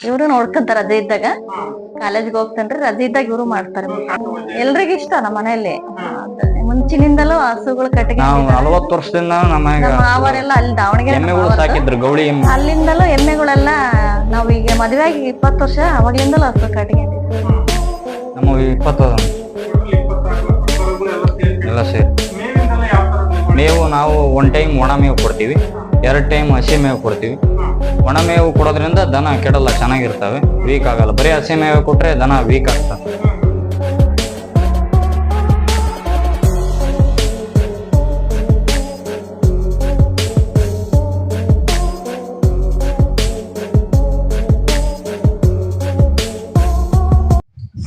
ಇವ್ರು ನೋಡ್ಕೊಂತಾರ ರಜೆ ಇದ್ದಾಗ. ಕಾಲೇಜ್ಗೆ ಹೋಗ್ತಾನ್ರಿ ರಜೆ ಇದ್ದಾಗ ಇವ್ರು ಮಾಡ್ತಾರೆ. ಎಲ್ರಿಗೂ ಇಷ್ಟ ನಮ್ಮ ಮನೆಯಲ್ಲಿ. ಮುಂಚಿನಿಂದಲೂ ಹಸುಗಳು ಕಟ್ಟಿಗೆ ನಾವು ನಲವತ್ತು ವರ್ಷದಿಂದ ನಮ್ಮ ಅಲ್ಲಿ ದಾವಣಗೆರೆ. ಸಾಕಿದ್ರು ಗೌಳಿ ಅಲ್ಲಿಂದಲೂ ಎಮ್ಮೆಗಳೆಲ್ಲ ನಾವು ಈಗ ಮದುವೆ ಆಗಿ ಇಪ್ಪತ್ತು ವರ್ಷ ಅವಾಗ್ಲಿಂದಲೂ ಹಸು ಕಟ್ಟಿಗೆ ನಮ್ಮ ಇಪ್ಪತ್ತು ಎಲ್ಲ ಸೇರಿ. ಮೇವು ನಾವು ಒನ್ ಟೈಮ್ ಒಣ ಮೇವು ಕೊಡ್ತೀವಿ. ಎರಡು ಟೈಮ್ ಹಸಿ ಮೇವು ಕೊಡ್ತೀವಿ. ಒಣ ಮೇವು ಕೊಡೋದ್ರಿಂದ ದನ ಕೆಡಲ್ಲ, ಚೆನ್ನಾಗಿರ್ತವೆ. ವೀಕ್ ಆಗಲ್ಲ. ಬರೀ ಹಸಿ ಮೇವು ಕೊಟ್ಟರೆ ದನ ವೀಕ್ ಆಗ್ತವೆ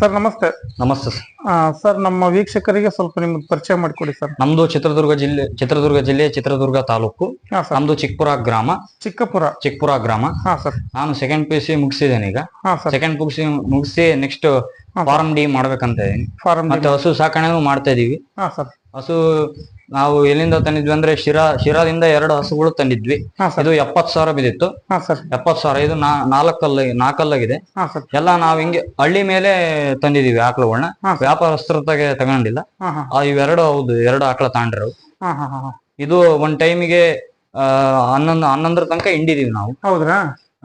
ಸರ್ ನಮಸ್ತೆ. ನಮಸ್ತೆ ಸರ್. ಸರ್ ನಮ್ಮ ವೀಕ್ಷಕರಿಗೆ ಸ್ವಲ್ಪ ನಿಮ್ಗೆ ಪರಿಚಯ ಮಾಡಿಕೊಡಿ ಸರ್. ನಮ್ದು ಚಿತ್ರದುರ್ಗ ಜಿಲ್ಲೆ ಚಿತ್ರದುರ್ಗ ಜಿಲ್ಲೆ ಚಿತ್ರದುರ್ಗ ತಾಲೂಕು. ಹಾ ಸರ್. ನಮ್ದು ಚಿಕ್ಕಪುರ ಗ್ರಾಮ. ಚಿಕ್ಕಪುರ. ಚಿಕ್ಕಪುರ ಗ್ರಾಮ. ಹಾ ಸರ್. ನಾನು ಸೆಕೆಂಡ್ ಪಿ ಯು ಸಿ ಮುಗಿಸಿದ್ದೇನೆ ಈಗ. ಹಾ sir. Second P U C ಮುಗಿಸಿ ನೆಕ್ಸ್ಟ್ ಫಾರ್ಮ್ ಡಿ ಮಾಡ್ಬೇಕಂತ ಇದ್ದೀನಿ. ಫಾರಂ ಮತ್ತೆ ಹಸು ಸಾಕಣೆನೂ ಮಾಡ್ತಾ ಇದೀವಿ. ಹಾ ಸರ್. ಹಸು ನಾವು ಎಲ್ಲಿಂದ ತಂದಿದ್ವಿ ಅಂದ್ರೆ ಶಿರಾ ಶಿರಾದಿಂದ ಎರಡು ಹಸುಗಳು ತಂದಿದ್ವಿ. ಹಾ ಸರ್. ಇದು ಎಪ್ಪತ್ ಸಾವಿರ ಬಿದ್ದಿತ್ತು. ಹಾ ಸರ್. ಎಪ್ಪತ್ ಸಾವಿರ ಇದು ನಾ ನಾಲ್ಕಲ್ಲ ನಾಲ್ಕಲ್ಲಾಗಿದೆ. ಹಾ ಸರ್. ಎಲ್ಲ ನಾವ್ ಹಿಂಗೆ ಹಳ್ಳಿ ಮೇಲೆ ತಂದಿದೀವಿ ಆಕಳುಗಳನ್ನ ಹಾ. ವ್ಯಾಪಾರಸ್ಥರತಾಗೆ ತಗೊಂಡಿಲ್ಲ. ಹಾ ಹಾ. ಆ, ಇವೆರಡು ಹೌದು ಎರಡು ಆಕಳ ತಗೊಂಡ್ರು ಹಾ ಹಾ ಹಾ ಹಾ. ಇದು ಒಂದ್ ಟೈಮಿಗೆ ಹನ್ನೊಂದು ಹನ್ನೊಂದರ ತನಕ ಹಿಂಡಿದೀವಿ ನಾವು. ಹೌದ್ರಾ?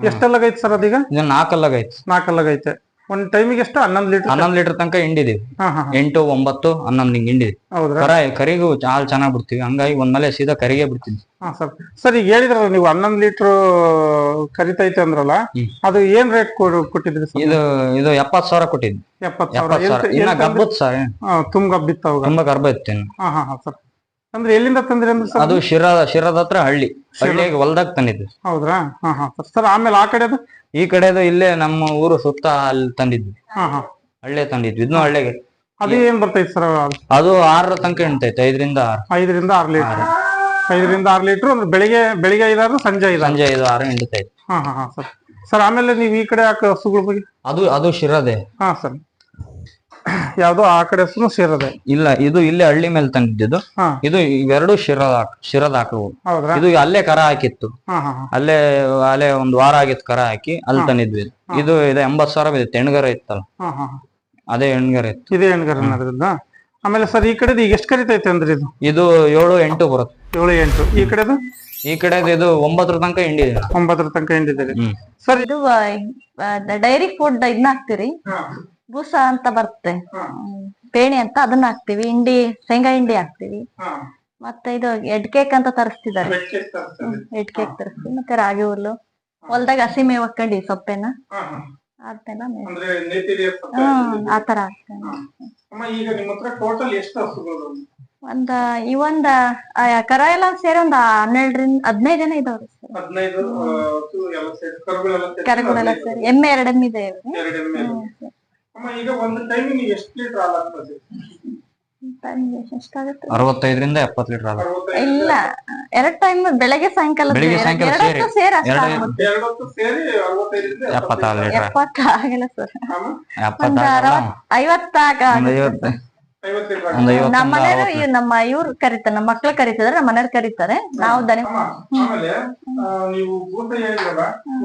ಎಷ್ಟಲ್ಲಾಗೈತೆ ಸರ್ ಅದೀಗ? ಇದು ನಾಲ್ಕಲ್ಲಾಗೈತೆ. ನಾಲ್ಕಲ್ಲಾಗೈತೆ. ಒಂದ್ ಟೈಮಿಗೆ ಎಷ್ಟು? ಹನ್ನೊಂದು ಲೀಟರ್ ಹನ್ನೊಂದು ಲೀಟರ್ ತನಕ ಹಿಂಡಿದ್ವಿ ಹಾ ಹಾ ಹಾ. ಎಂಟು ಒಂಬತ್ತು ಹನ್ನೊಂದು ಹಿಂಗ್ ಹಿಂಡಿದ್ವಿ ಕರ ಕರಿಗೂ ಹಾಲು ಚೆನ್ನಾಗ್ ಬಿಡ್ತೀವಿ. ಹಂಗಾಗಿ ಒಂದ್ಮೇಲೆ ಸೀದಾ ಕರಿಗೆ ಬಿಡ್ತೀವಿ ಹಾ ಸರ್. ಸರ್ ಈಗ ಹೇಳಿದ್ರಲ್ಲ ನೀವು ಹನ್ನೊಂದು ಲೀಟರ್ ಕರಿತೈತೆ ಅಂದ್ರಲ್ಲ ಅದು ಏನ್ ರೇಟ್ ಕೊಟ್ಟಿದ್ರಿ ಇದು ಇದು ಎಪ್ಪತ್ ಸಾವಿರ ಕೊಟ್ಟಿದ್ವಿ ಎಪ್ಪತ್ ಸಾವಿರ. ಇನ್ನ ಸರ್ ತುಂಬ ತುಂಬಾ ಗರ್ಭ ಇತ್ತು ಹಾ ಹಾ ಸರ್. ಅಂದ್ರೆ ಎಲ್ಲಿಂದ ತಂದ್ರಿ ಅಂದ್ರೆ ಸರ್ ಅದು ಶಿರಾ ಶಿರಾದ ಹತ್ರ ಹಳ್ಳಿ. ಹಳ್ಳಿಗೆ ಹೊಲ್ದಾಗ ತಂದಿದ್ದು. ಹೌದ್ರಾ? ಹಾ ಹಾ. ಸರ್ ಆಮೇಲೆ ಆ ಕಡೆದು? ಈ ಕಡೆ ಇಲ್ಲೇ ನಮ್ಮ ಊರು ಸುತ್ತ ಅಲ್ಲಿ ತಂದಿದ್ವಿ. ಹಾ ಹಾ. ಹಳ್ಳಿ ತಂದಿದ್ವಿ. ಇದನ್ನು ಹಳ್ಳಿಗೆ ಅದು ಏನ್ ಬರ್ತೈತಿ ಸರ್ ಅದು? ಆರರ ತನಕ ಹಿಂಡ್ತೈತೆ ಐದರಿಂದ ಆರು. ಐದರಿಂದ ಆರು ಲೀಟರ್. ಐದರಿಂದ ಆರು ಲೀಟರ್ ಅಂದ್ರೆ ಬೆಳಿಗ್ಗೆ ಬೆಳಿಗ್ಗೆ ಐದಾರು ಸಂಜೆ ಐದು ಸಂಜೆ ಐದು ಆರು ಹಿಂಡ್ತೈತೆ. ಹಾ ಹಾ ಹಾ ಸರ್. ಸರ್ ಆಮೇಲೆ ನೀವು ಈ ಕಡೆ ಹಾಕೋ ಹಸುಗಳ ಬಗ್ಗೆ? ಅದು ಅದು ಶಿರಾದೆ. ಹಾ ಸರ್. ಯಾವ್ದೋ ಆ ಕಡೆ ಹಸುನು ಸೇರದೆ. ಇಲ್ಲ ಇದು ಇಲ್ಲೇ ಹಳ್ಳಿ ಮೇಲೆ ತಂದಿದ್ದು. ಹಾ. ಇದು ಇವೆರಡು ಶಿರದ ಶಿರದ ಆಕಳು ಹೌದ್ರಾ? ಇದು ಅಲ್ಲೇ ಕರ ಹಾಕಿತ್ತು. ಹಾ ಹಾ ಹಾ. ಅಲ್ಲೇ ಅಲ್ಲೇ ಒಂದ್ ವಾರ ಆಗಿತ್ತು ಕರ ಹಾಕಿ ಅಲ್ಲಿ ತಂದಿದ್ವಿ ಇದು. ಇದೆ ಇದು ಎಂಬತ್ ಸಾವಿರ ಬಿದ್ದಿತ್ತು ಹೆಣ್ಗರ ಇತ್ತಲ್ಲ. ಹಾ ಹಾ ಅದೇ ಹೆಣ್ಗರ ಇತ್ತು. ಇದೇ ಹೆಣ್ಗರ ಆಮೇಲೆ ಸರ್ ಈ ಕಡೆದು ಈಗ ಎಷ್ಟು ಕರಿತೈತೆ ಅಂದ್ರೆ ಇದು? ಇದು ಏಳು ಎಂಟು ಬರುತ್ತೆ. ಏಳು ಎಂಟು. ಈ ಕಡೆದು? ಈ ಕಡೆದು ಇದು ಒಂಬತ್ತರ ತನಕ ಹಿಂಡಿದೆ ಒಂಬತ್ತರ ತನಕ ಹಿಂಡಿದ್ದೀರಿ. ಹ್ಮ್. ಸರ್ ಇದು ಡೈರಿ ಫುಡ್ ಇದನ್ನ ಹಾಕ್ತಿರಿ? ಬೂಸ ಅಂತ ಬರುತ್ತೆ. ಬೇಣಿ ಪೇಣಿ ಅಂತ ಅದನ್ನ ಹಾಕ್ತಿವಿ. ಹಿಂಡಿ ಶೇಂಗಾ ಹಿಂಡಿ ಹಾಕ್ತಿವಿ. ಮತ್ತೆ ಇದು ಎಡ್ ಕೇಕ್ ಅಂತ ತರಿಸ್ತಿದ್ದಾರೆ. Ed cake ತರಿಸ್ತೀವಿ. ಮತ್ತೆ ರಾಗಿ ಹುಲ್ಲು. ಹೊಲ್ದಾಗ ಹಸಿ ಮೇವ್ ಹಾಕೊಂಡಿ ಸೊಪ್ಪೆನ. ಅದನ್ನೆಲ್ಲ ಹ್ಮ್. ಆತರ ಹಾಕ್ತೇನೆ ಒಂದ ಇವೊಂದ ಕರ ಎಲ್ಲ ಸೇರಿ ಒಂದ್ ಹನ್ನೆರಡರಿಂದ ಹದಿನೈದು ಜನ ಇದಾವ್ರಿ ಕರುಗಳೆಲ್ಲ ಸೇರಿ ಎಮ್ಮೆ ಎರಡು ಇದೆ. ಅಮ್ಮ ಈಗ ಒಂದು ಟೈಮಿಗೆ ಎಷ್ಟು ಲೀಟರ್ ಹಾಲು ಹಾಕ್ತದೆ ಎಷ್ಟಾಗುತ್ತೆ? ಅರವತ್ತೈದರಿಂದ ಎಪ್ಪತ್ತು ಲೀಟರ್ ಹಾಲು. ಇಲ್ಲ ಎರಡ್ ಟೈಮ್ ಬೆಳಗ್ಗೆ ಸಾಯಂಕಾಲ ಬೆಳಿಗ್ಗೆ ಸಾಯಂಕಾಲ ಸೇರಿ. ಅಷ್ಟ ಎರಡು ಆಗುತ್ತೆ. ಎರಡು ಹೊತ್ತು ಸೇರಿ ಅರವತ್ತೈದರಿಂದ ಎಪ್ಪತ್ತಾರು ಲೀಟರ್ ಎಪ್ಪತ್ತ ಆಗಲ್ಲ ಸರ್. ಒಂದ್ ಎಪ್ಪತ್ತಾರು ಅರವತ್ ಐವತ್ತಾಗ ಐವತ್ತು. ನಮ್ಮ ಮನೆಯವರು ನಮ್ಮ ಇವ್ರು ಕರೀತಾರೆ ನಮ್ಮ ಮಕ್ಳು ಕರೀತಿದ್ರೆ ನಮ್ಮ ಮನೆಯವ್ರು ಕರೀತಾರೆ. ನಾವು ದನಿ ಆಮೇಲೆ ನೀವು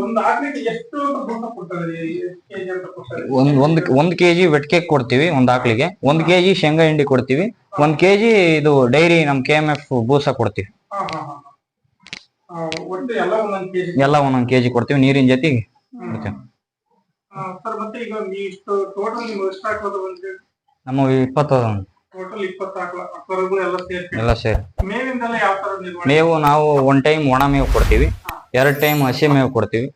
ಒಂದು ಆಕಳಿಗೆ ಎಷ್ಟು ಬೂಸ ಕೊಡ್ತಾರೆ ಎಷ್ಟು ಕೆಜಿ ಅಂತ ಕೊಡ್ತಾರೆ? ಒಂದ್ ಒಂದ್ ಒಂದ್ ಕೆಜಿ ವೆಟ್ ಕೇಕ್ ಕೊಡ್ತೀವಿ ಒಂದ್ ಆಕಳಿಗೆ ಒಂದ್ ಕೆಜಿ ಶೇಂಗಾ ಹಿಂಡಿ ಕೊಡ್ತೀವಿ. ಒಂದ್ ಕೆಜಿ ಇದು ಡೈರಿ ನಮ್ ಕೆ ಎಂ ಎಫ್ ಬೂಸ ಕೊಡ್ತೀವಿ. ಎಲ್ಲ ಒಂದೊಂದ್ ಕೆಜಿ ಕೊಡ್ತೀವಿ ನೀರಿನ ಜೊತೆಗೆ ಕೊಡ್ತೀವಿ. ನಮ್ಮ ಇಪ್ಪತ್ತು ಟೋಟಲ್ ಇಪ್ಪತ್ತು ಎಲ್ಲ ಸೇರಿ ಮೇವಿಂದೆಲ್ಲ ಯಾವ ತರ ನಿರ್ವಹಣೆ? ಮೇವು ನಾವು ಒನ್ ಟೈಮ್ ಒಣ ಮೇವು ಕೊಡ್ತೀವಿ ಎರಡ್ ಟೈಮ್ ಹಸಿ ಮೇವು ಕೊಡ್ತೀವಿ.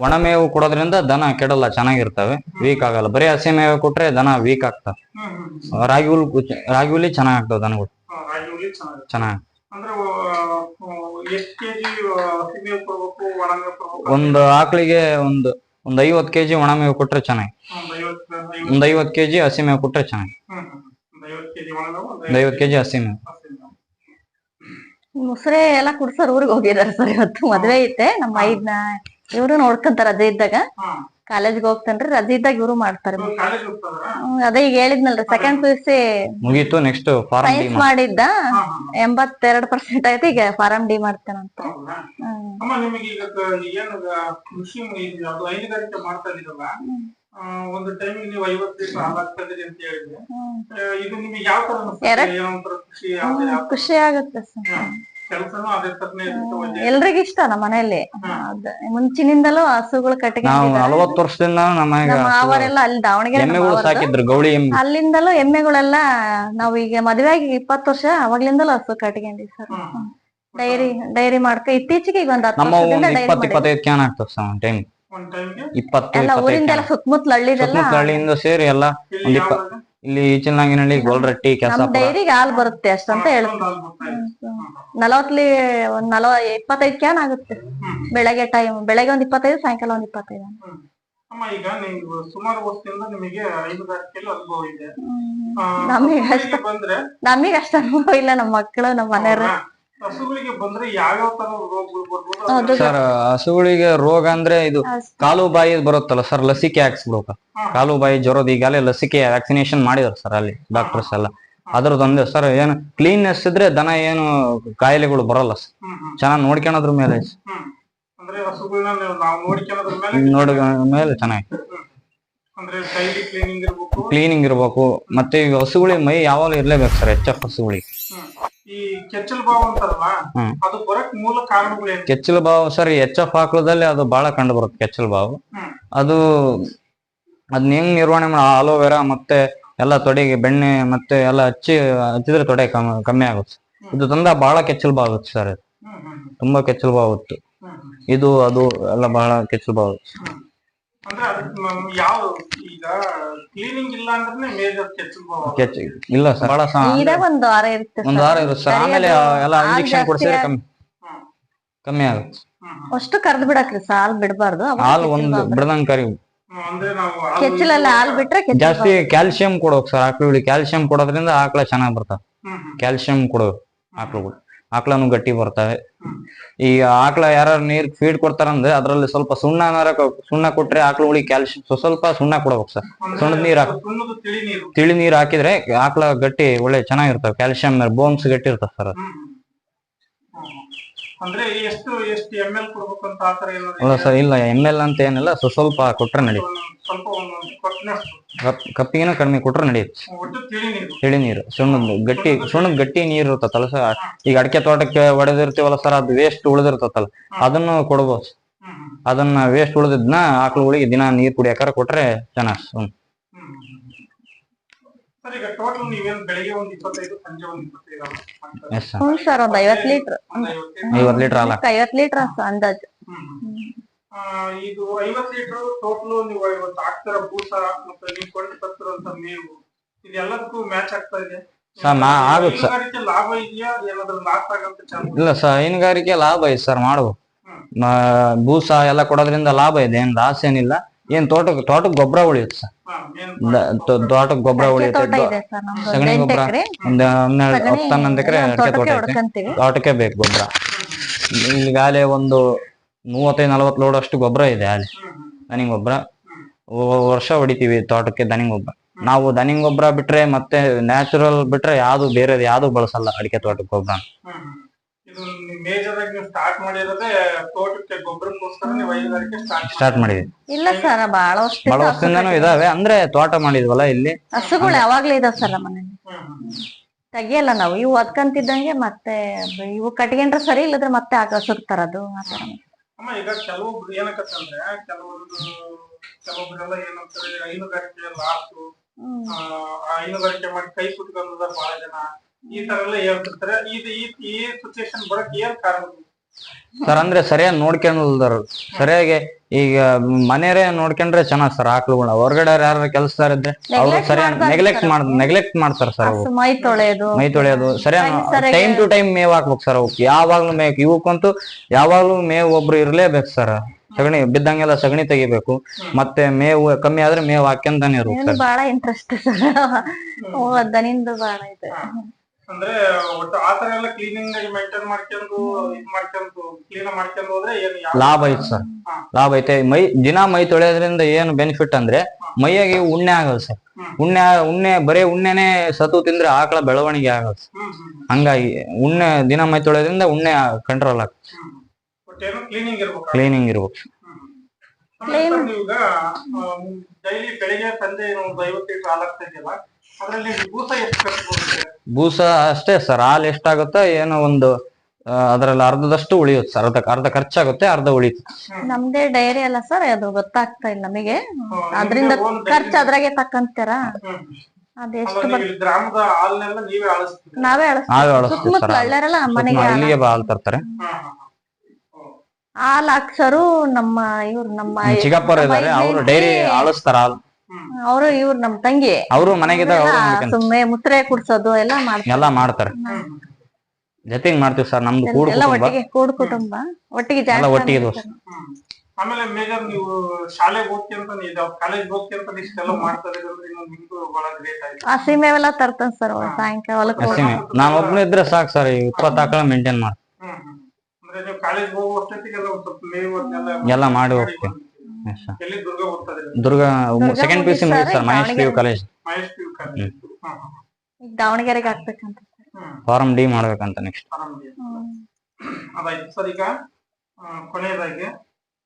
ಒಣ ಮೇವು ಕೊಡೋದ್ರಿಂದ ದನ ಕೆಡಲ್ಲ ಚೆನ್ನಾಗಿರ್ತವೆ ವೀಕ್ ಆಗಲ್ಲ. ಬರೀ ಹಸಿ ಮೇವು ಕೊಟ್ರೆ ದನ ವೀಕ್ ಆಗ್ತವೆ. ರಾಗಿ ಹುಲ್ ರಾಗಿ ಹುಲಿ ಚೆನ್ನಾಗ್ ಆಗ್ತವೆ ದನಗಳು ಚೆನ್ನಾಗಿ ಒಂದು ಆಕಳಿಗೆ ಒಂದು ಒಂದ್ ಐವತ್ ಕೆಜಿ ಒಣ ಮೇವು ಕೊಟ್ರೆ ಚೆನ್ನಾಗಿ. ಒಂದ್ ಐವತ್ ಕೆಜಿ ಹಸಿ ಮೇವು ಕೊಟ್ರೆ ಚೆನ್ನಾಗಿ. ಒಂದ್ ಐವತ್ ಕೆಜಿ ಹಸಿ ಮೇವು. ಮುಸ್ರೆ ಎಲ್ಲ ಕುಡ್ಸೋರ್ ಊರಿಗೆ ಹೋಗಿದಾರೆ ಸರ್ ಇವತ್ತು. ಮದ್ವೆ ಐತೆ. ನಮ್ಮ ಐದ್ನ ಇವರು ನೋಡ್ಕೊಂತಾರ ಅದೇ ಇದ್ದಾಗ. ಹಾ. ಕಾಲೇಜ್ಗೆ ಹೋಗ್ತಾನ್ರಿ ರಜೆ ಇದ್ದಾಗ ಇವ್ರು ಮಾಡ್ತಾರೆ. ಅದೇ ಈಗ ಹೇಳಿದ್ನಲ್ರಿ ಸೆಕೆಂಡ್ ಪಿ ಯು ಸಿ ಮುಗೀತು ನೆಕ್ಸ್ಟ್ ಫಾರ್ಮ್ ಡಿ ಸೈನ್ಸ್ ಮಾಡಿದ್ದ ಎಂಬತ್ತೆರಡ್ ಪರ್ಸೆಂಟ್ ಆಯ್ತು ಈಗ ಫಾರಂ ಡಿ ಮಾಡ್ತೇನಂತ. ಒಂದು ಟೈಮಿಗೆ ನೀವು ಐವತ್ತು ಅಂತ ಹೇಳಿದ್ರೆ. ಇದು ನಿಮಗೆ ಯಾವ ತರ ಖುಷಿ ಖುಷಿ ಆಗುತ್ತೆ ಸರ್. ಎಲ್ರಿಗೂ ಇಷ್ಟ ನಮ್ಮ ಮನೆಯಲ್ಲಿ. ಅದ್. ಮುಂಚಿನಿಂದಲೂ ಹಸುಗಳು ಕಟ್ಟಿಗೆ ನಾವು ನಲವತ್ತು ವರ್ಷದಿಂದ ಅಲ್ಲಿ ದಾವಣಗೆರೆ. ಸಾಕಿದ್ರು ಗೌಳಿ ಅಲ್ಲಿಂದಲೂ ಎಮ್ಮೆಗಳೆಲ್ಲ ನಾವು ಈಗ ಮದುವೆ ಆಗಿ ಇಪ್ಪತ್ತು ವರ್ಷ ಅವಾಗ್ಲಿಂದಲೂ ಹಸು ಕಟ್ಕೊಂಡಿವಿ ಸರ್. ಡೈರಿ ಡೈರಿ ಮಾಡ್ಕ ಇತ್ತೀಚೆಗೆ ಈಗ ಒಂದ್ ಹತ್ತು ಇಪ್ಪತ್ ಇಪ್ಪತ್ತೈದು ಕ್ಯಾನ್ ಆಗ್ತದೆ ಸರ್ ಟೈಮ್ ಇಪ್ಪತ್ತು ಎಲ್ಲ ಊರಿಂದೆಲ್ಲ ಸುತ್ತಮುತ್ತಲ ಹಳ್ಳಿದೆಲ್ಲ ಸುತ್ತಮುತ್ತ ಹಳ್ಳಿಯಿಂದ ಸೇರಿ ಎಲ್ಲ ಇಲ್ಲಿ ಇಲ್ಲಿ ಗೋಲ್ರಟ್ಟಿ ನಮ್ ಡೈರಿಗೆ ಹಾಲ್ ಬರುತ್ತೆ ಅಷ್ಟಂತ ಇದೆ. ನಲವತ್ಲಿ ಒಂದ್ ನಲವ ಇಪ್ಪತ್ತೈದ್ ಕ್ಯಾನ್ ಆಗುತ್ತೆ. ಬೆಳಗ್ಗೆ ಟೈಮ್ ಬೆಳಗ್ಗೆ ಒಂದ್ ಇಪ್ಪತ್ತೈದು ಸಾಯಂಕಾಲ ಒಂದ್ ಇಪ್ಪತ್ತೈದು. ಅಮ್ಮ ಈಗ ನೀವು ಸುಮಾರು ವರ್ಷದಿಂದ ನಿಮಗೆ ಹೈನುಗಾರಿಕೆಯಲ್ಲಿ ಅನುಭವ ಇದೆ. ನಮಗೆ ಅಷ್ಟ. ಬಂದ್ರೆ? ನಮಗ್ ಅಷ್ಟ ಅನುಭವ ಇಲ್ಲ ನಮ್ಮ ಮಕ್ಕಳು ನಮ್ಮ ಮನೆಯವ್ರು. ಹಸುಗಳಿಗೆ ಬಂದ್ರೆ ಯಾವ್ಯಾವ ತರ ರೋಗಗಳು ಬರ್ಬೋದು ಹೌದು ಸರ್ ಹಸುಗಳಿಗೆ ರೋಗ ಅಂದ್ರೆ ಇದು ಕಾಲು ಬಾಯಿ ಬರುತ್ತಲ್ಲ ಸರ್ ಲಸಿಕೆ ಹಾಕ್ಸ್ಬಿಡ್ಬೇಕು ಕಾಲು ಬಾಯಿ ಜ್ವರದ ಈಗಾಗಲೇ ಲಸಿಕೆ ವ್ಯಾಕ್ಸಿನೇಷನ್ ಮಾಡಿದಾರೆ ಸರ್ ಅಲ್ಲಿ ಡಾಕ್ಟರ್ಸ್ ಎಲ್ಲ. ಅದ್ರದ್ದೊಂದೇ ಸರ್ ಏನು ಕ್ಲೀನ್ನೆಸ್ ಇದ್ರೆ ದನ ಏನು ಕಾಯಿಲೆಗಳು ಬರಲ್ಲ ಸರ್. ಚೆನ್ನಾಗಿ ನೋಡ್ಕೊಳೋದ್ರ ಮೇಲೆ ಅಂದ್ರೆ ಹಸುಗಳನ್ನ ನಾವು ನೋಡ್ಕೊಳ್ಳೋದ್ರ ಮೇಲೆ? ನೋಡ ಮೇಲೆ ಚೆನ್ನಾಗಿ ಕ್ಲೀನಿಂಗ್ ಇರ್ಬೇಕು? ಕ್ಲೀನಿಂಗ್ ಇರ್ಬೇಕು. ಮತ್ತೆ ಈಗ ಹಸುಗಳಿಗೆ ಮೈ ಯಾವಾಗ ಇರ್ಲೇಬೇಕು ಸರ್ ಎಚ್ ಎಫ್ ಹಸುಗಳಿಗೆ. ಈ ಕೆಚ್ಚಲ್ ಬಾವು ಅಂತಾರಲ್ಲ ಅದು ಬರಕ್ ಮೂಲ ಕಾರಣಗಳೇನು ಕೆಚ್ಚಲು ಬಾವು ಸರ್ ಎಚ್ ಎಫ್ ಹಾಕ್ಲದಲ್ಲಿ ಅದು ಬಹಳ ಕಂಡು ಬರುತ್ತೆ ಕೆಚ್ಚಲು ಬಾವು. ಅದು ಅದನ್ನ ಹೆಂಗ್ ನಿರ್ವಹಣೆ ಮಾಡ ಆಲೋವೆರಾ ಮತ್ತೆ ಎಲ್ಲ ತೊಡೆಗೆ ಬೆಣ್ಣೆ ಮತ್ತೆ ಎಲ್ಲ ಹಚ್ಚಿ ಹಚ್ಚಿದ್ರೆ ತೊಡೆ ಕಮ್ಮಿ ಆಗುತ್ತೆ. ಇದು ತಂದ ಬಹಳ ಕೆಚ್ಚಲು ಬಾವು ಆಗುತ್ತೆ ಸರ್. ತುಂಬಾ ಕೆಚ್ಚಲು ಆಗುತ್ತೆ ಹ್ಮ್. ಇದು ಅದು ಎಲ್ಲ ಬಹಳ ಕೆಚ್ಚಲು ಬಾವು ಹ್ಮ್. ಅಂದ್ರೆ ಯಾವ ಈಗ ಕ್ಲೀನಿಂಗ್ ಇಲ್ಲ ಅಂದ್ರೆ ಮೇಜರ್ ಕೆಚ್ಚ ಇಲ್ಲ ಸರ್. ಬಹಳ ಒಂದ್ ವಾರ ಇರುತ್ತೆ ಒಂದು ಸರ್. ವಾರ ಇರುತ್ತೆ ಸರ್. ಆಮೇಲೆ ಅದು ಎಲ್ಲ ಹಾಲ್ ಇಂಜೆಕ್ಷನ್ ಜಾಸ್ತಿ ಕೊಡ್ಸಿದ್ರೆ ಕಮ್ಮಿ. ಆಗುತ್ತೆ. ಅಷ್ಟು ಕರ್ದ್ ಬಿಡಕ್ರಿ ಸಾಲ್ ಬಿಡಬಾರ್ದು. ಹಾಲು ಒಂದು ಬಿಡದಂಗ್ ಕರಿ. ಹ್ಮ್. ಅಂದ್ರೆ ನಾವು ಹಾಲು ಕೆಚ್ಚಲಲ್ಲಿ ಹಾಲ್ ಬಿಟ್ರೆ ಜಾಸ್ತಿ ಕ್ಯಾಲ್ಸಿಯಂ ಕೊಡ್ಬೇಕು ಸರ್ ಆಕಳುಗಳಿಗೆ ಕ್ಯಾಲ್ಸಿಯಂ ಕೊಡೋದ್ರಿಂದ ಆಕಳ ಚೆನ್ನಾಗಿ ಬರ್ತಾವ. ಕ್ಯಾಲ್ಸಿಯಂ ಕೊಡಬೇಕು ಆಕಳುಗಳು. ಆಕಳನು ಗಟ್ಟಿ ಬರ್ತವೆ. ಈಗ ಆಕಳ ಯಾರು ನೀರ್ ಫೀಡ್ ಕೊಡ್ತಾರಂದ್ರೆ ಅದ್ರಲ್ಲಿ ಸ್ವಲ್ಪ ಸುಣ್ಣ ಸುಣ್ಣ ಕೊಟ್ರೆ ಆಕಳುಗಳಿಗೆ ಕ್ಯಾಲ್ಸಿಯಂ ಸ್ವಲ್ಪ ಸುಣ್ಣ ಕೊಡ್ಬೇಕು ಸರ್ ಸುಣ್ಣದ ನೀರ್ ತಿಳಿ ನೀರು ಹಾಕಿದ್ರೆ ಆಕಳ ಗಟ್ಟಿ ಒಳ್ಳೆ ಚೆನ್ನಾಗಿರ್ತಾವ ಕ್ಯಾಲ್ಸಿಯಂ ಬೋನ್ಸ್ ಗಟ್ಟಿ ಇರ್ತಾವ ಸರ್. ಅಂದ್ರೆ ಎಷ್ಟು ಎಷ್ಟು ಎಂ ಎಲ್ ಕೊಡ್ಬೇಕಂತ ಆತರ ಏನಾದ್ರು ಅಲ್ಲ ಸರ್ ಇಲ್ಲ ಎಂ ಎಲ್ ಅಂತ ಏನಿಲ್ಲ ಸೊ ಸ್ವಲ್ಪ ಕೊಟ್ರೆ ನಡೀತು ಸ್ವಲ್ಪ ಒಂದೊಂದು ಕೊಟ್ಟಿನಷ್ಟು ಕಪ್ ಕಪ್ಪಿಗಿನ ಕಡಿಮೆ ಕೊಟ್ರೆ ನಡೆಯುತ್ತೆ ಒಟ್ಟು ತಿಳಿ ನೀರು. ತಿಳಿ ನೀರು ಸುಣ್ಣದ ಗಟ್ಟಿ ಸುಣ್ಣದ ಗಟ್ಟಿ ನೀರ್ ಇರ್ತತಲ್ಲ ಸರ್ ಈಗ ಅಡಿಕೆ ತೋಟಕ್ಕೆ ಹೊಡೆದಿರ್ತೀವಲ್ಲ ಸರ್ ಅದು ವೇಸ್ಟ್ ಉಳಿದಿರ್ತತಲ್ಲ ಅದನ್ನು ಕೊಡ್ಬೋದು. ಅದನ್ನ ವೇಸ್ಟ್ ಉಳಿದಿದ್ನ ಆಕಳುಗಳಿಗೆ ದಿನ ನೀರ್ ಕುಡಿಯಾಕಾರ ಕೊಟ್ರೆ ಚೆನ್ನಾಗ್. ಸರ್ ಈಗ ಟೋಟಲ್ ನೀವೇನ್ ಬೆಳಿಗ್ಗೆ ಒಂದ್ ಇಪ್ಪತ್ತೈದು ಸಂಜೆ ಒಂದ್ ಇಪ್ಪತ್ತೈದು ಎಸ್ ಸರ್ ಹ್ಞೂ ಸರ್ ಒಂದ್ ಐವತ್ ಲೀಟರ್. ಐವತ್ತು ಲೀಟರ್ ಹಾಲ ಐವತ್ ಲೀಟರ್ ಅಂದಾಜು. ಇದು ಐವತ್ ಲೀಟರ್ ಟೋಟಲ್ ನೀವು ಇವತ್ತು ಹಾಕ್ತಿರ ಭೂಸ ಮತ್ತೆ ನೀವು ಕೊಂಡು ತತ್ತಿರುವಂತ ಮೇವು ಇದೆಲ್ಲದಕ್ಕೂ ಮ್ಯಾಚ್ ಆಗ್ತಾ ಇದೆ? ಸರ್, ನಾ ಆಗುತ್ತೆ ಸರ್. ಹೈನುಗಾರಿಕೆ ಲಾಭ ಇದೆಯಾ? ಏನಾದ್ರೂ ಲಾಸ್ ಆಗಂತ ಚಾನ್ಸ್ ಇಲ್ಲ ಸರ್ ಹೈನುಗಾರಿಕೆ ಲಾಭ ಐತೆ ಸರ್ ಮಾಡ್ಬೋದು. ಭೂಸ ಎಲ್ಲ ಕೊಡೋದ್ರಿಂದ ಲಾಭ ಇದೆ ಏನ್ ಲಾಸ್ ಏನಿಲ್ಲ. ಏನ್ ತೋಟಕ್ಕೆ ತೋಟಕ್ಕೆ ಗೊಬ್ಬರ ಉಳಿಯುತ್ತೆ ಸರ್ ದ- ತೋ- ತೋಟಕ್ಕೆ ಗೊಬ್ಬರ ಉಳಿತೈತಿ ಸಗಣಿ ಗೊಬ್ಬರ ಒಂದ್ ಹನ್ನೆರಡು ಸಗಣಿ ಹತ್ತು ಹನ್ನೊಂದು ಎಕರೆ ಅಡಿಕೆ ತೋಟ ಐತೆ ತೋಟಕ್ಕೆ ಬೇಕು ಗೊಬ್ಬರ. ಈಗಾಗಲೇ ಒಂದು ಮೂವತ್ತೈದು ನಲವತ್ತು ಲೋಡ್ ಅಷ್ಟು ಗೊಬ್ಬರ ಇದೆ ಅಲ್ಲಿ. ದನಿ ಗೊಬ್ಬರ. ವರ್ಷ ಹೊಡಿತೀವಿ ತೋಟಕ್ಕೆ ದನಿ ಗೊಬ್ಬರ. ನಾವು ದನಿ ಗೊಬ್ಬರ ಬಿಟ್ರೆ ಮತ್ತೆ ನ್ಯಾಚುರಲ್ ಬಿಟ್ರೆ ಯಾವ್ದು ಬೇರೆ ಯಾವ್ದು ಬಳಸಲ್ಲ ಅಡಿಕೆ ತೋಟಕ್ಕೆ ಗೊಬ್ಬರ ಇದು ಮೇಜರ್ ಆಗಿ ನೀವು ಸ್ಟಾರ್ಟ್ ಮಾಡಿರೋದೇ ತೋಟಕ್ಕೆ ಗೊಬ್ಬರಕ್ಕೋಸ್ಕರ ನೀವು ಹೈನುಗಾರಿಕೆ ಸ್ಟಾರ್ಟ್ ಸ್ಟಾರ್ಟ್ ಮಾಡಿದ್ವಿ ಇಲ್ಲ ಸರ್ ಬಹಳ ವರ್ಷ ಬಹಳ ವರ್ಷದಿಂದನೂ ಇದಾವೆ. ಅಂದ್ರೆ ತೋಟ ಮಾಡಿದ್ವಲ್ಲ ಇಲ್ಲಿ? ಹಸುಗಳು ಯಾವಾಗ್ಲೂ ಇದಾವ್ ಸರ್ ಮನೇಲಿ. ತೆಗಿಯಲ್ಲ ನಾವು. ಇವು ಒದ್ಕಂತಿದ್ದಂಗೆ ಮತ್ತೆ ಇವು ಕಟ್ಗೆಂಡ್ರೆ ಸರಿ ಇಲ್ಲದ್ರೆ ಮತ್ತೆ ಹಸುಗ್ ತರದು ಆ ತರ. ಅಮ್ಮ ಈಗ ಕೆಲವೊಬ್ರು ಏನಕ್ಕಂತಂದ್ರೆ ಕೆಲವೊಂದು ಕೆಲವೊಬ್ರೆಲ್ಲ ಏನಂತಾರೆ ಹೈನುಗಾರಿಕೆ ಲಾಸು. ಹೈನುಗಾರಿಕೆ ಮಾಡಿ ಕೈ ಕುಟ್ಕೊಂಡ್ರೆ ಬಹಳ ಜನ ಈ ತರ ಎಲ್ಲ ಹೇಳ್ತಿರ್ತಾರೆ ಇದು ಈ ಈ ಸಿಚುಯೇಷನ್ ಬರಕ್ ಏನ್ ಕಾರಣ? ಸರ್ ಅಂದ್ರೆ ಸರಿಯಾಗಿ ನೋಡ್ಕೊಂಡ್ರ ಸರಿಯಾಗಿ ಈಗ ಮನೆಯವರೇ ನೋಡ್ಕೊಂಡ್ರೆ ಚೆನ್ನಾಗ್ ಸರ್ ಆಕಳುಗಳ. ಹೊರಗಡೆ ಯಾರು ಕೆಲಸದಾರ ಇದ್ರೆ ಅವ್ರು ಸರಿಯಾಗಿ ನೆಗ್ಲೆಕ್ಟ್ ಮಾಡ್ ನೆಗ್ಲೆಕ್ಟ್ ಮಾಡ್ತಾರ ಸರ್ ಅವು ಹಸು ಮೈ ತೊಳೆಯೋದು. ಮೈ ತೊಳೆಯೋದು. ಸರಿಯಾಗಿ ಟೈಮ್ ಟು ಟೈಮ್ ಮೇವ್ ಹಾಕ್ಬೇಕು ಸರ್ ಅವಕ್ಕೆ ಯಾವಾಗ್ಲೂ ಮೇವ್ ಇವಕ್ಕಂತೂ ಯಾವಾಗ್ಲೂ ಮೇವ್ ಒಬ್ರು ಇರ್ಲೇಬೇಕು ಸರ್ ಸಗಣಿ ಬಿದ್ದಂಗೆಲ್ಲ ಸಗಣಿ ತೆಗಿಬೇಕು. ಮತ್ತೆ ಮೇವು ಕಮ್ಮಿ ಆದ್ರೆ ಮೇವ್ ಹಾಕ್ಯಂತಾನೆ ಇರ್ಬೇಕು ಸರ್ ಬಹಳ ಇಂಟ್ರೆಸ್ಟ್ ಸರ್ ದನಿಂದು ಬಹಳ ಇದೆ. ಅಂದ್ರೆ ಒಟ್ಟು ಆತರ ಎಲ್ಲ ಕ್ಲೀನಿಂಗ್ ಆಗಿ ಮೇಂಟೈನ್ ಮಾಡ್ಕೊಂಡು ಇದ್ ಮಾಡ್ಕೊಂಡು ಕ್ಲೀನ್ ಮಾಡ್ಕೊಂಡು ಹೋದ್ರೆ ಏನು ಯಾವ ಲಾಭ ಐತೆ ಸರ್. ಹಾ. ಲಾಭ ಐತೆ. ಮೈ ದಿನ ಮೈ ತೊಳೆಯೋದ್ರಿಂದ ಏನು ಬೆನಿಫಿಟ್ ಅಂದ್ರೆ ಮೈಯಾಗಿ ಉಣ್ಣೆ ಆಗಲ್ಲ ಸರ್. ಹ್ಮ್. ಉಣ್ಣೆ ಉಣ್ಣೆ ಬರೇ ಉಣ್ಣೆನೆ ಸತು ತಿಂದ್ರೆ ಆಕಳ ಬೆಳವಣಿಗೆ ಆಗಲ್ಲ sir. ಹ್ಮ್ ಹ್ಮ್ ಹಂಗಾಗಿ ಉಣ್ಣೆ ದಿನ ಮೈ ತೊಳೆಯೋದ್ರಿಂದ ಉಣ್ಣೆ ಕಂಟ್ರೋಲ್ ಆಗ್ತದೆ ಹ್ಮ್ ಕ್ಲೀನಿಂಗ್ ಇರ್ಬೇಕು? ಕ್ಲೀನಿಂಗ್ ಇರ್ಬೇಕು. ಆಮೇಲೆ ಸರ್ ನೀವೀಗ ಡೈಲಿ ಬೆಳಿಗ್ಗೆ ಸಂಜೆ ಒಂದು ಐವತ್ತು ಲೀಟರ್ ಹಾಲು ಹಾಕ್ತಾ ಇದೆಯಲ್ಲ? ಅದ್ರಲ್ಲಿ ಎಷ್ಟು ಬೂಸ ಅಷ್ಟೇ ಸರ್ ಹಾಲ್ ಎಷ್ಟಾಗುತ್ತೋ ಏನೋ ಒಂದು ಆ, ಅದ್ರಲ್ಲಿ ಅರ್ಧದಷ್ಟು ಉಳಿಯುತ್ತೆ ಸರ್. ಅರ್ಧ ಅರ್ಧ ಖರ್ಚಾಗುತ್ತೆ ಅರ್ಧ ಉಳಿಯುತ್ತೆ. ನಮ್ದೇ ಡೈರಿ ಅಲ್ಲ ಸರ್ ಅದು ಗೊತ್ತಾಗ್ತಾ ಇಲ್ಲ ನಮಗೆ. ಅದ್ರಿಂದ ಖರ್ಚು ಅದ್ರಾಗೆ ತಕ್ಕಂತೀರ? ಅದೆಷ್ಟು ಅಲ್ಲ, ನೀವು ಇಲ್ಲಿ ಗ್ರಾಮದ ಹಾಲ್ನೆಲ್ಲ ನೀವೇ ಆಳಿಸ್ತೀರಿ ನಾವೇ ನಾವೇ ಅಳಿಸ್ತೀವಿ ಅಳಿಸ್ತೀವಿ ಸುತ್ತಮುತ್ತಲ ಸರ್ ಹಳ್ಳ್ಯಾರೆಲ್ಲ ಮನೆಗೆ ಸುತ್ಮ ಇಲ್ಲಿಗೆ ಬಾ ಹಾಲು ತರ್ತಾರೆ ಹಾ, ಹಾ, ಹಾ. ಹಾಲ್ ಹಾಕ್ಸರು ನಮ್ಮ ಇವ್ರು ನಮ್ಮ ಚಿಕ್ಕಪ್ಪರು ಇದಾರೆ ಅವರು ಡೈರಿ ಆಳಿಸ್ತಾರ ಹಾಲು. ಹ್ಮ್. ಅವರು ಇವ್ರು ನಮ್ ತಂಗಿ. ಅವರು ಮನೆಗೆ ಸುಮ್ಮನೆ ಮುತ್ರೆ ಕುಡ್ಸೋದು ಎಲ್ಲ ಮಾಡ್ತಾರೆ. ಎಲ್ಲ ಮಾಡ್ತಾರೆ. ಜೊತೆಗೆ ಮಾಡ್ತೀವಿ ಸರ್ ನಮ್ದು ಕೂಡು ಎಲ್ಲ ಕುಟುಂಬ. ಒಟ್ಟಿಗೆ ಕೂಡ್ ಕುಟುಂಬ. ಒಟ್ಟಿಗೆ ಎಲ್ಲ ಜಾಸ್ತಿ ಒಟ್ಟಿಗೆ ದೋಸ್ತ. ಆಮೇಲೆ ಮೇಜರ್ ನೀವು ಶಾಲೆಗೆ ಹೋಗ್ತಿ ಅಂತ ನೀವು ಕಾಲೇಜ್ ಹೋಗ್ತಿ ಅಂತ ಇಷ್ಟೆಲ್ಲ ಮಾಡ್ತಾರೆ ಅಂದ್ರೆ ನಿಮ್ಗೂ ಬಹಳ ಗ್ರೇಟ್ ಆಯ್ತು. ಹಸಿ ಮೇವೆಲ್ಲ ತರ್ತಾನ ಸರ್ ಸಾಯಂಕಾಲ ಹೊಲಕ್ಕೆ ಹೋಗಿ ನಾನು ಒಬ್ನು ಇದ್ರೆ ಸಾಕು ಸರ್ ಇಪ್ಪತ್ತು ಆಕಳ ಮೇಂಟೈನ್ ಮಾಡಿ ಹ್ಮ್ ಹ್ಮ್. ಅಂದ್ರೆ ನೀವು ಕಾಲೇಜ್ ಹೋಗೋ ಅಷ್ಟೊತ್ತಿಗೆಲ್ಲ ಸ್ವಲ್ಪ ಮೇವು ಎಲ್ಲ ಮಾಡಿ ಹೋಗ್ತೀವಿ. Durga second P C sir Mahesh P U college. ಈಗ ದಾವಣಗೆರೆಗೆ ಹಾಕ್ಬೇಕಂತ. ಫಾರ್ಮ್ ಡಿ ಮಾಡ್ಬೇಕಂತ ನೆಕ್ಸ್ಟ್. ಅದಾಯ್ತು. ಸರ್ ಈಗ ಆ, ಕೊನೆಯದಾಗಿ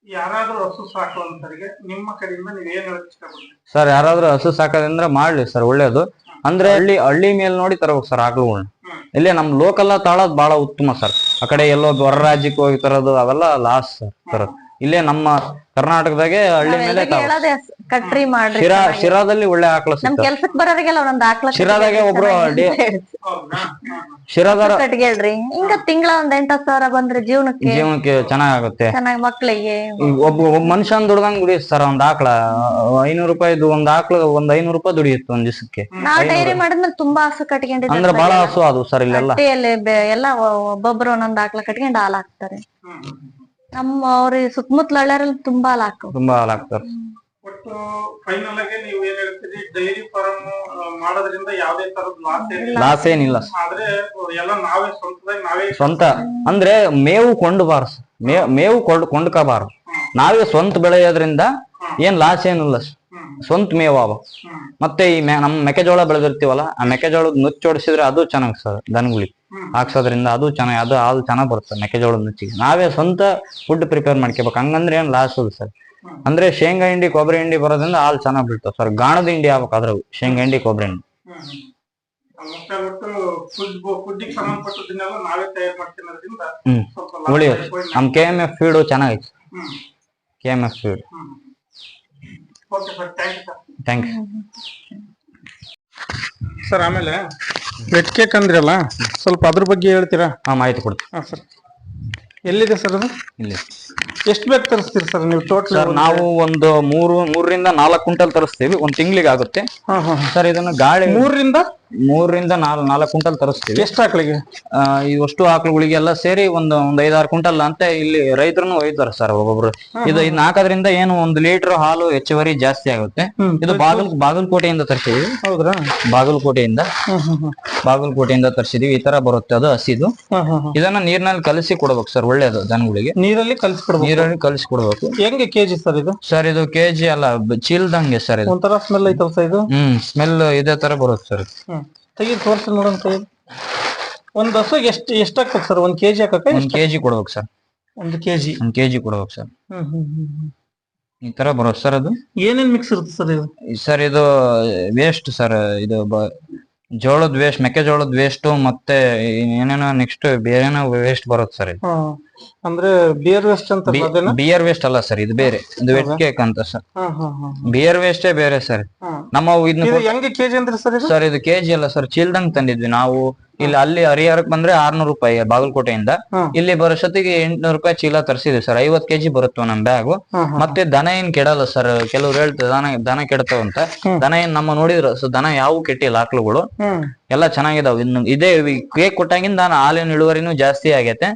ಯಾರಾದ್ರೂ ಹಸು ಸಾಕುವಂತರಿಗೆ ನಿಮ್ಮ ಕಡೆಯಿಂದ ನೀವ್ ಏನ್ ಹೇಳಕ್ ಇಷ್ಟಪಡ್ತೀರಿ? ಸರ್ ಯಾರಾದ್ರೂ ಹಸು ಸಾಕೋದ್ರಿಂದ ಮಾಡ್ಲಿ ಸರ್ ಒಳ್ಳೇದು. ಅಂದ್ರೆ ಹಳ್ಳಿ ಹಳ್ಳಿ ಮೇಲೆ ನೋಡಿ ತರಬೇಕು ಸರ್ ಆಕಳುಗಳನ್ನ ಇಲ್ಲಿ ಇಲ್ಲೇ ನಮ್ ಲೋಕಲ್ ತಾಳೋದ್ ಬಹಳ ಉತ್ತಮ ಸರ್. ಆ ಕಡೆ ಎಲ್ಲೋ ಹೊರ ರಾಜ್ಯಕ್ಕೆ ಹೋಗಿ ತರೋದು ಅವೆಲ್ಲ ಲಾಸ್ ಸರ್ ತರೋದು. ಇಲ್ಲೇ ನಮ್ಮ ಕರ್ನಾಟಕದಾಗೆ ಹಳ್ಳಿ ಮೇಲೆ ಹೇಳೋದೇ ಕಟ್ರಿ ಮಾಡ್ರಿ ಶಿರಾ ಶಿರಾದಲ್ಲಿ ಒಳ್ಳೆ ಆಕಳ ನಮ್ ಸಿಗ್ತಾವ. ಕೆಲ್ಸಕ್ ಬರೋರಿಗೆಲ್ಲ ಒಂದೊಂದ್ ಆಕ್ಳ ಶಿರಾದಾಗೆ ಒಬ್ರು ಡೇ-. ಶಿರಾದಾರ ಕಟ್ಗೇಳ್ರಿ. ಹಿಂಗ ತಿಂಗಳ ಒಂದ್ ಎಂಟ ಸಾವಿರ ಬಂದ್ರೆ ಜೀವನಕ್ಕೆ ಜೀವನಕ್ಕೆ ಚೆನ್ನಾಗುತ್ತೆ ಚೆನ್ನಾಗಿ ಮಕ್ಳಿಗೆ. ಈಗ ಒಬ್ಬ ಒಬ್ಬ ಮನುಷ್ಯನ್ ದುಡ್ದಂಗ್ ದುಡಿಯುತ್ತೆ ಸರ್ ಒಂದ್ ಆಕಳ. ಐನೂರು ರೂಪಾಯಿದು ಒಂದ್ ಆಕಳ ಒಂದ್ ಐನೂರು ರೂಪಾಯಿ ದುಡಿಯುತ್ತೆ ಒಂದ್ ದಿವಸಕ್ಕೆ. ನಾವ್ ಡೈರಿ ಮಾಡಿದ್ಮೇಲೆ ತುಂಬಾ ಹಸು ಕಟ್ಕೊಂಡಿದ್ದಾರೆ ಅಂದ್ರೆ ಬಹಳ ಹಸು ಅದು ಸರ್ ಇಲ್ಲೆಲ್ಲ. ಹಟ್ಟಿಯಲ್ಲಿ ಬೆ- ಎಲ್ಲ ಒ- ಒಬ್ಬೊಬ್ರು ಒಂದೊಂದ್ ಆಕ್ಳ ಕಟ್ಕೊಂಡು ಹಾಲ್ ಹಾಕ್ತಾರೆ. ನಮ್ಮ ಅವ್ರ ಸುತ್ತಮುತ್ತಲ ಹಳ್ಳ್ಯಾರಲ್ಲಿ ತುಂಬಾ ಹಾಲ್ ತುಂಬಾ ಹಾಲ್ ಹಾಕ್ತಾರೆ. ಒಟ್ಟು ಫೈನಲ್ ಆಗಿ ನೀವು ಏನ್ ಹೇಳ್ತೀರಿ ಡೈರಿ ಫಾರ್ಮ್ ಮಾಡೋದ್ರಿಂದ ಯಾವ್ದೇ ತರದ ಲಾಸ್ ಏನಿಲ್ಲ. ಲಾಸ್ ಏನಿಲ್ಲ. ಆದ್ರೆ ಎಲ್ಲ ನಾವೇ ಸ್ವಂತದಾಗಿ ನಾವೇ ಸ್ವಂತ. ಅಂದ್ರೆ ಮೇವು ಕೊಂಡಬಾರ್ದು. ಮೇವು ಕೊಂಡ್ ಕೊಂಡ್ಕೋಬಾರ್ದು. ನಾವೇ ಸ್ವಂತ ಬೆಳೆಯೋದ್ರಿಂದ ಏನ್ ಲಾಸ್ ಏನಿಲ್ಲ. ಸ್ವಂತ ಮೇವು ಅವ. ಮತ್ತೆ ಈ ನಮ್ಮ ನಮ್ ಮೆಕ್ಕೆಜೋಳ ಬೆಳೆದಿರ್ತೀವಲ್ಲ ಆ ಮೆಕ್ಕೆಜೋಳದ ನುಚ್ಚೊಡಿಸಿದ್ರೆ ಅದು ಚೆನ್ನಾಗ್ ಸರ್ ದನಗುಳಿ. ಹಾಕ್ಸೋದ್ರಿಂದ ಅದು ಚೆನ್ನಾಗಿ ಅದು ಹಾಲು ಚೆನ್ನಾಗ್ ಬರುತ್ತೆ ಮೆಕ್ಕೆಜೋಳದ ನುಚ್ಚಿಗೆ. ನಾವೇ ಸ್ವಂತ ಫುಡ್ ಪ್ರಿಪೇರ್ ಮಾಡ್ಕೋಬೇಕು. ಹಂಗಂದ್ರೆ ಏನ್ ಲಾಸ್ ಅದು ಸರ್. ಅಂದ್ರೆ ಶೇಂಗಾ ಹಿಂಡಿ ಕೊಬ್ಬರಿ ಹಿಂಡಿ ಬರೋದ್ರಿಂದ ಹಾಲು ಚೆನ್ನಾಗ್ ಬೀಳ್ತಾವ ಸರ್. ಗಾಣದ ಹಿಂಡಿ ಆಗ್ಬೇಕು ಅದ್ರಾಗ ಶೇಂಗಾ ಹಿಂಡಿ ಕೊಬ್ಬರಿ ಹಿಂಡಿ. ಹ್ಮ್. ಹ್ಮ್. ಮುಖ್ಯ ಒಟ್ಟು ಫುಡ್ ಫುಡ್ಡಿಗೆ ಸಂಬಂಧಪಟ್ಟದನ್ನೆಲ್ಲ ನಾವೇ ತಯಾರು ಮಾಡ್ತಿರೋದ್ರಿಂದ ಸ್ವಲ್ಪ ಲಾಭ ಉಳಿಯುತ್ತೆ. ಪಡ್ಕೊಂಡು ನಮ್ ಕೆ ಎಂ ಎಫ್ ಫೀಡು ಚೆನ್ನಾಗೈತೆ. K M F feed okay sir thank you sir thank you sir ಆಮೇಲೆ ರೆಡ್ ಕೇಕ್ ಅಂದ್ರಲ್ಲ ಸ್ವಲ್ಪ ಅದ್ರ ಬಗ್ಗೆ ಹೇಳ್ತೀರಾ? ಹಾ ಮಾಹಿತಿ ಕೊಡ್ತೀನಿ. ಹಾಂ ಸರ್ ಎಲ್ಲಿದೆ ಸರ್ ಅದು? ಇಲ್ಲಿ. ಎಷ್ಟು ಬೇಕು ತರಿಸ್ತೀರಿ ಸರ್ ನೀವು ಟೋಟಲ್ ಸರ್ ನಾವು ಒಂದು ಮೂರು ಮೂರರಿಂದ ನಾಲ್ಕು ಕ್ವಿಂಟಲ್ ತರಿಸ್ತೀವಿ. ಒಂದು ತಿಂಗಳಿಗೆ ಆಗುತ್ತೆ. ಹಾಂ ಹಾಂ ಸರ್ ಇದನ್ನ ಗಾಳಿ ಮೂರರಿಂದ ಮೂರರಿಂದ ನಾಲ್ಕು ನಾಲ್ಕು ಕ್ವಿಂಟಲ್ ತರಿಸ್ತೀವಿ. ಎಷ್ಟು ಆಕಳಿಗೆ? ಅಷ್ಟು ಆಕಳುಗಳಿಗೆಲ್ಲ ಸೇರಿ ಒಂದು ಒಂದ್ ಐದಾರು ಕ್ವಿಂಟಲ್ ಅಂತ ಇಲ್ಲಿ ರೈತರನ್ನು ಒಯ್ತಾರೆ ಸರ್ ಒಬ್ಬೊಬ್ರು. ಇದು ಇದ್ ಹಾಕೋದ್ರಿಂದ ಏನು ಒಂದು ಲೀಟರ್ ಹಾಲು ಹೆಚ್ಚುವರಿ ಜಾಸ್ತಿ ಆಗುತ್ತೆ. ಇದು ಬಾಗಲ್ ಬಾಗಲಕೋಟೆಯಿಂದ ತರಿಸಿದ್ವಿ. ಹೌದ್ರಾ? ಬಾಗಲಕೋಟೆಯಿಂದ. ಬಾಗಲಕೋಟೆಯಿಂದ ತರಿಸಿದೀವಿ. ಈ ತರ ಬರುತ್ತೆ ಅದು ಹಸಿದು. ಇದನ್ನ ನೀರಿನಲ್ಲಿ ಕಲಸಿ ಕೊಡ್ಬೇಕು ಸರ್ ಒಳ್ಳೇದು ದನಗಳಿಗೆ. ನೀರಲ್ಲಿ ಕಲಿಸ್ಕೊಡ್ಬೇಕು ನೀರಲ್ಲಿ ಕಲಸಿ ಕೊಡ್ಬೇಕು. ಹೆಂಗೆ ಕೆಜಿ ಸರ್ ಇದು? ಸರ್ ಇದು ಕೆಜಿ ಅಲ್ಲ ಚೀಲ್ದಂಗೆ ಸರ್ ಇದು. ಒಂಥರ ಸ್ಮೆಲ್ ಐತಲ್ಸ ಸರ್ ಇದು? ಹ್ಮ್ ಸ್ಮೆಲ್ ಇದೇ ತರ ಬರುತ್ತೆ ಸರ್. ಹ್ಮ್ ತೆಗಿ ತೋರಿಸಿ ನೋಡೋಣ ತೆಗೆದು ಒಂದು ಹಸುಗೆ ಎಷ್ಟು ಎಷ್ಟಾಗ್ತದೆ ಸರ್? ಒಂದು ಕೆಜಿ ಹಾಕಕ್ಕೆ ಒಂದ್ ಕೆಜಿ ಕೊಡ್ಬೇಕು ಸರ್. ಒಂದು ಕೆಜಿ. ಒಂದ್ ಕೆಜಿ ಕೊಡ್ಬೇಕು ಸರ್. ಹ್ಮ್ ಹ್ಮ್ ಹ್ಮ್ ಹ್ಮ್. ಈ ತರ ಬರುತ್ತೆ ಸರ್ ಅದು? ಏನೇನ್ ಮಿಕ್ಸ್ ಇರುತ್ತೆ ಸರ್ ಇದು? ಸರ್ ಇದು ವೇಸ್ಟ್ ಸರ್. ಇದು ಬ- ಜೋಳದ ವೇಸ್ಟ್ ಮೆಕ್ಕೆಜೋಳದ ವೇಸ್ಟ್ ಮತ್ತೆ ಏನೇನೋ ನೆಕ್ಸ್ಟ್ ಬೇರೆನೋ ವೇಸ್ಟ್ ಬರುತ್ತೆ ಸರ್ ಇದು. ಹಾ. ಅಂದ್ರೆ ಬಿಯರ್ ವೇಸ್ಟ್ ಅಂತ ಬಿಯರ್ ವೇಸ್ಟ್ ಅಲ್ಲ ಸರ್ ಇದು ಬೇರೆ. ಇದು ವೆಟ್ ಕೇಕ್ ಅಂತ ಸರ್ ಬಿಯರ್ ವೇಸ್ಟೇ ಬೇರೆ ಸರ್ ನಮ್ಮ ಇದನ್ನ ಇದು ಹೆಂಗೆ ಕೆಜಿ ಅಂದ್ರೆ ಸರ್ ಇದು? ಸರ್ ಇದು ಕೆಜಿ ಅಲ್ಲ ಸರ್ ಚೀಲ್ದಂಗ್ ತಂದಿದ್ವಿ ನಾವು. ಇಲ್ಲಿ ಅಲ್ಲಿ ಹರಿಹರಕ್ ಬಂದ್ರೆ ಆರ್ನೂರು ರೂಪಾಯಿ ಬಾಗಲಕೋಟೆಯಿಂದ. ಇಲ್ಲಿ ಬರೋಷ್ಟೊತ್ತಿಗೆ ಎಂಟ್ನೂರು ರೂಪಾಯಿ ಚೀಲ ತರಿಸಿದ್ವಿ ಸರ್ ಐವತ್ ಕೆಜಿ ಬರುತ್ತೋ ನಮ್ ಬ್ಯಾಗು ಮತ್ತೆ ದನ ಏನ್ ಕೆಡಲ್ಲ ಸರ್ ಕೆಲವ್ರು ಹೇಳ್ತಾರೆ ದನ ದನ ಕೆಡ್ತಾವಂತ ದನ ಏನ್ ನಮ್ಮ ನೋಡಿದ್ರು ದನ ಯಾವ ಕೆಟ್ಟಿಲ್ಲ ಆಕಳುಗಳು. ಎಲ್ಲ ಚೆನ್ನಾಗಿದಾವ್. ಇನ್ನು ಇದೇ ಕೇಕ್ ಕೊಟ್ಟಾಗಿಂದ ಹಾಲಿನ ಇಳುವರಿನೂ ಜಾಸ್ತಿ ಆಗೈತೆ.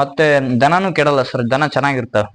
ಮತ್ತೆ ದನನೂ ಕೆಡಲ್ಲ ಸರ್ ದನ ಚೆನ್ನಾಗಿರ್ತಾವ.